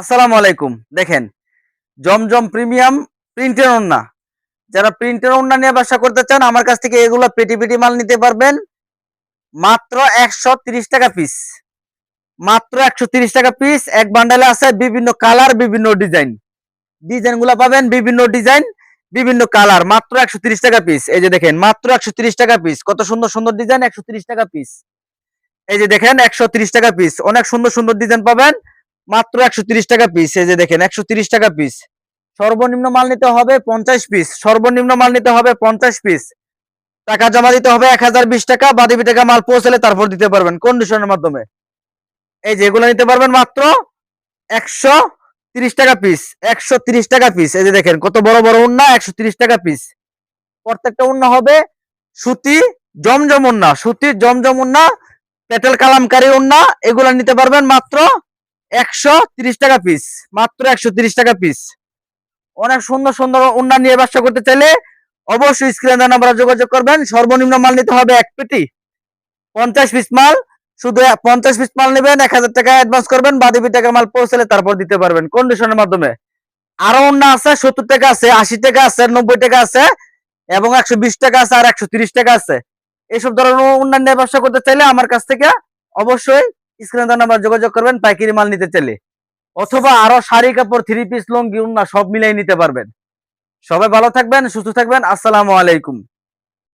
আসসালামু আলাইকুম। দেখেন, জমজম প্রিমিয়াম প্রিন্টের ওন্না যারা প্রিন্টের ওন্না নিয়ে ব্যবসা করতে চান, আমার কাছ থেকে এগুলো পেটি পেটি মাল নিতে পারবেন। মাত্র একশো টাকা পিস মাত্র একশো টাকা পিস এক বান্ডালে আছে বিভিন্ন কালার বিভিন্ন ডিজাইন ডিজাইনগুলা পাবেন বিভিন্ন ডিজাইন বিভিন্ন কালার মাত্র একশো টাকা পিস এই যে দেখেন, মাত্র একশো টাকা পিস কত সুন্দর সুন্দর ডিজাইন একশো টাকা পিস এই যে দেখেন, একশো টাকা পিস অনেক সুন্দর সুন্দর ডিজাইন পাবেন। মাত্র একশো টাকা পিস এই যে দেখেন, একশো টাকা পিস সর্বনিম্ন মাল নিতে হবে পঞ্চাশ পিস সর্বনিম্ন মাল নিতে হবে পঞ্চাশ পিস টাকা জমা দিতে হবে এক হাজার বিশ টাকা। বাদিবি টাকা মাল পৌঁছালে তারপর দিতে পারবেন কন্ডিশনের মাধ্যমে। এই যে এগুলো নিতে পারবেন মাত্র একশো তিরিশ টাকা পিস একশো তিরিশ টাকা পিস এই যে দেখেন, কত বড় বড় উন্না, একশো তিরিশ টাকা পিস প্রত্যেকটা উন্না হবে সুতি জমজম উন্না। সুতির জমজম উন্না, পেটেল কালামকারী উন্না, এগুলা নিতে পারবেন মাত্র একশো টাকা পিস মাত্র একশো টাকা পিস অনেক সুন্দর সুন্দর উন্না নিয়ে ব্যবসা করতে চাইলে অবশ্যই স্ক্রিনে নাম্বারে যোগাযোগ করবেন। সর্বনিম্ন মাল নিতে হবে এক পেটি। পঞ্চাশ পিস মাল, শুধু পঞ্চাশ পিস মাল নেবেন, এক হাজার টাকা অ্যাডভান্স করবেন বাদিবি টাকা মাল পৌঁছালে তারপর দিতে পারবেন কন্ডিশনের মাধ্যমে। আরও অন্য আছে, সত্তর টাকা আছে, আশি টাকা আছে, নব্বই টাকা আছে, এবং একশো বিশ টাকা আছে আর একশো টাকা আছে। এইসব ধরনের অন্যান্য ব্যবসা করতে চাইলে আমার কাছ থেকে অবশ্যই স্ক্রিনে নাম্বার যোগাযোগ করবেন, পাইকারি মাল নিতে চাইলে। অথবা আরও শাড়ি, কাপড়, থ্রি পিস লং গিউন না সব মিলাই নিতে পারবেন। সবাই ভালো থাকবেন, সুস্থ থাকবেন। আসসালামু আলাইকুম।